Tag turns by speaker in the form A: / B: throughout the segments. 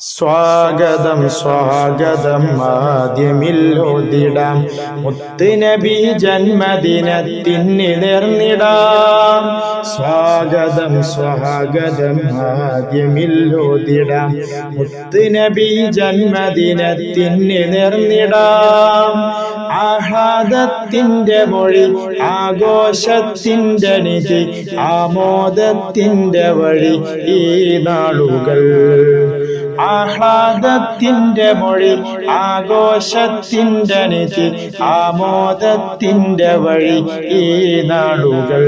A: സ്വാഗതം സ്വാഗതം ആദ്യമില്ലോതിടാം മുത്തുനബി ജന്മദിനത്തിന് നേർന്നിടാം സ്വാഗതം സ്വാഗതം ആദ്യമില്ലോതിടാം മുത്തുനബി ജന്മദിനത്തിന് ആഹ്ലാദത്തിന്റെ മൊഴി ആഘോഷത്തിന്റെ നിധി ആമോദത്തിന്റെ വഴി ഈ നാളുകൾ ആഹ്ലാദത്തിന്റെ മൊഴി ആഘോഷത്തിന്റെ നിധി ആമോദത്തിന്റെ വഴി ഈ നാളുകൾ.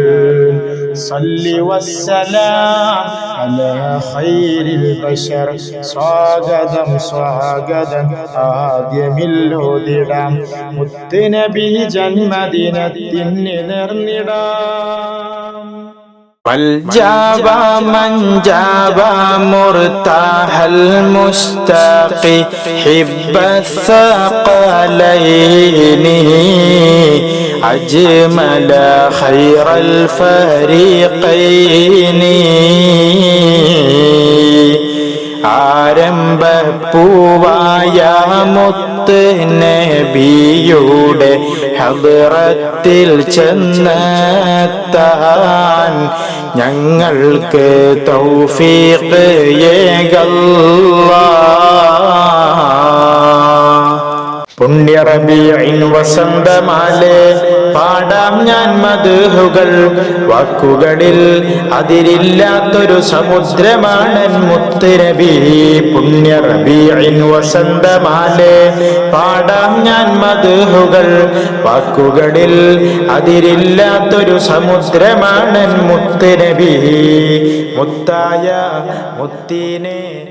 A: സല്ലി വസ്സലാം അലാ ഖൈരിൽ ബശർ സ്വാഗതം സ്വാഗതം. ആദ്യമില്ലോതിടാം മുത്തുനബി ജന്മദിനത്തിന് നേർന്നിടാം.
B: والجاب من جاب مرتاح المشتاق حب الثقلين أجمل خير الفريقين ആരംഭപ്പൂവായ മുത്ത് നബിയുടെ ഹബറത്തിൽ ചെന്നെത്താൻ ഞങ്ങൾക്ക് തൗഫീഖ് ഏകല്ലാ. പാടാം ഞാൻ മധുഹുകൾ. വാക്കുകളിൽ അതിരില്ലാത്തൊരു സമുദ്രമാണ് പുണ്യ പുണ്യറബിയിൻ വസന്തമാലെ. പാടാം ഞാൻ മധുഹുകൾ. വാക്കുകളിൽ അതിരില്ലാത്തൊരു സമുദ്രമാണ് മുത്തുരബി. മുത്തായ മുത്തീനെ